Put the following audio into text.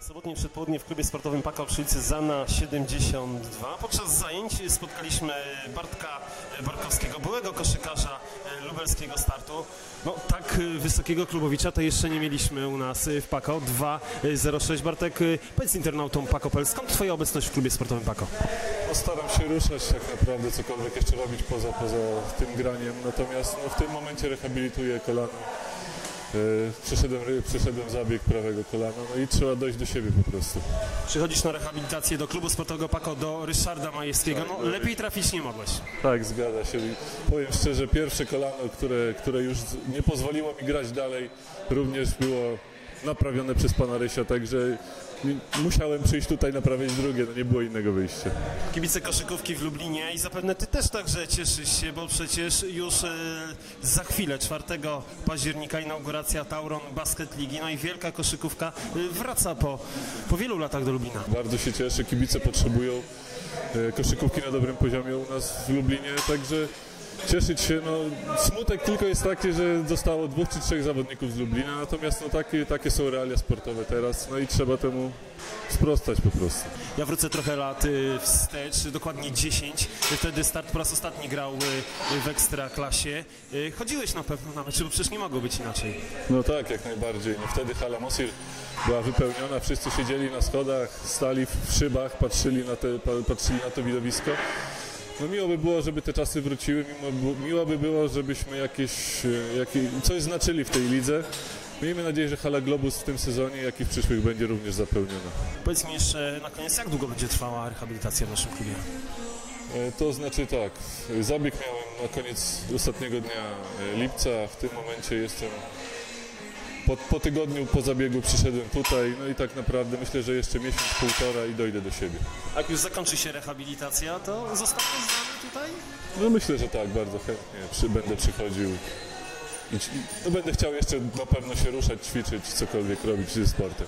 Sobotnie przedpołudnie w klubie sportowym Paka przy ulicy Zana 72. Podczas zajęć spotkaliśmy Bartka Barkowskiego, byłego koszykarza lubelskiego startu. No tak e, wysokiego klubowicza to jeszcze nie mieliśmy u nas e, w Pako. 2-0-6. Bartek, e, powiedz internautom Pako.pl, skąd twoja obecność w klubie sportowym Pako? No, staram się ruszać tak naprawdę, cokolwiek jeszcze robić poza, poza tym graniem, natomiast no, w tym momencie rehabilituję kolano. Yy, przeszedłem, przeszedłem zabieg prawego kolana, no i trzeba dojść do siebie po prostu. Przychodzisz na rehabilitację do klubu sportowego Pako, do Ryszarda Majewskiego. No lepiej trafić nie mogłeś. Tak, zgadza się. I powiem szczerze, pierwsze kolano, które, które już nie pozwoliło mi grać dalej, również było naprawione przez pana Rysia, także musiałem przyjść tutaj naprawić drugie, no nie było innego wyjścia. Kibice koszykówki w Lublinie i zapewne ty też także cieszysz się, bo przecież już e, za chwilę, 4 października inauguracja Tauron Basket Ligi, no i wielka koszykówka e, wraca po, po wielu latach do Lublina. Bardzo się cieszę, kibice potrzebują e, koszykówki na dobrym poziomie u nas w Lublinie, także cieszyć się, no smutek tylko jest taki, że zostało dwóch czy trzech zawodników z Lublina, natomiast no takie, takie są realia sportowe teraz, no i trzeba temu sprostać po prostu. Ja wrócę trochę lat e, wstecz, dokładnie 10, wtedy Start po raz ostatni grał e, w Ekstraklasie. E, Chodziłeś na pewno na mecze, bo przecież nie mogło być inaczej. No tak, jak najbardziej. No wtedy hala Mosir była wypełniona, wszyscy siedzieli na schodach, stali w szybach, patrzyli na, te, pa- patrzyli na to widowisko. No miło by było, żeby te czasy wróciły, miło, miło by było, żebyśmy jakieś, e, jakie, coś znaczyli w tej lidze. Miejmy nadzieję, że hala Globus w tym sezonie, jak i w przyszłych będzie również zapełniona. Powiedz mi jeszcze na koniec, jak długo będzie trwała rehabilitacja w naszym klubie? E, To znaczy tak, zabieg miałem na koniec ostatniego dnia e, lipca, w tym momencie jestem po, po tygodniu po zabiegu przyszedłem tutaj, no i tak naprawdę myślę, że jeszcze miesiąc, półtora i dojdę do siebie. Jak już zakończy się rehabilitacja, to zostaniesz z nami tutaj? No myślę, że tak, bardzo chętnie przy, będę przychodził i, no będę chciał jeszcze na pewno się ruszać, ćwiczyć, cokolwiek robić ze sportem.